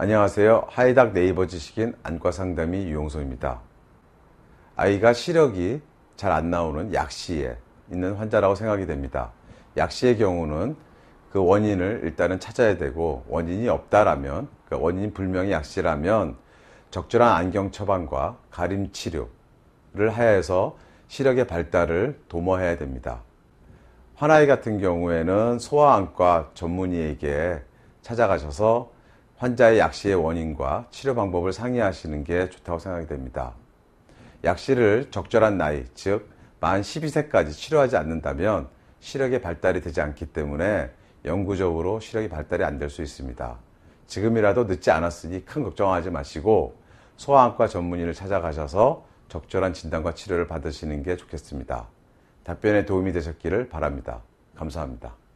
안녕하세요. 하이닥 네이버 지식인 안과 상담이 유용성입니다. 아이가 시력이 잘 안 나오는 약시에 있는 환자라고 생각이 됩니다. 약시의 경우는 그 원인을 일단은 찾아야 되고 원인이 없다라면 그 원인 불명의 약시라면 적절한 안경 처방과 가림 치료를 하여서 시력의 발달을 도모해야 됩니다. 환아이 같은 경우에는 소아안과 전문의에게 찾아가셔서 환자의 약시의 원인과 치료 방법을 상의하시는 게 좋다고 생각이 됩니다. 약시를 적절한 나이, 즉, 만 12세까지 치료하지 않는다면 시력의 발달이 되지 않기 때문에 영구적으로 시력이 발달이 안 될 수 있습니다. 지금이라도 늦지 않았으니 큰 걱정하지 마시고 소아안과 전문의를 찾아가셔서 적절한 진단과 치료를 받으시는 게 좋겠습니다. 답변에 도움이 되셨기를 바랍니다. 감사합니다.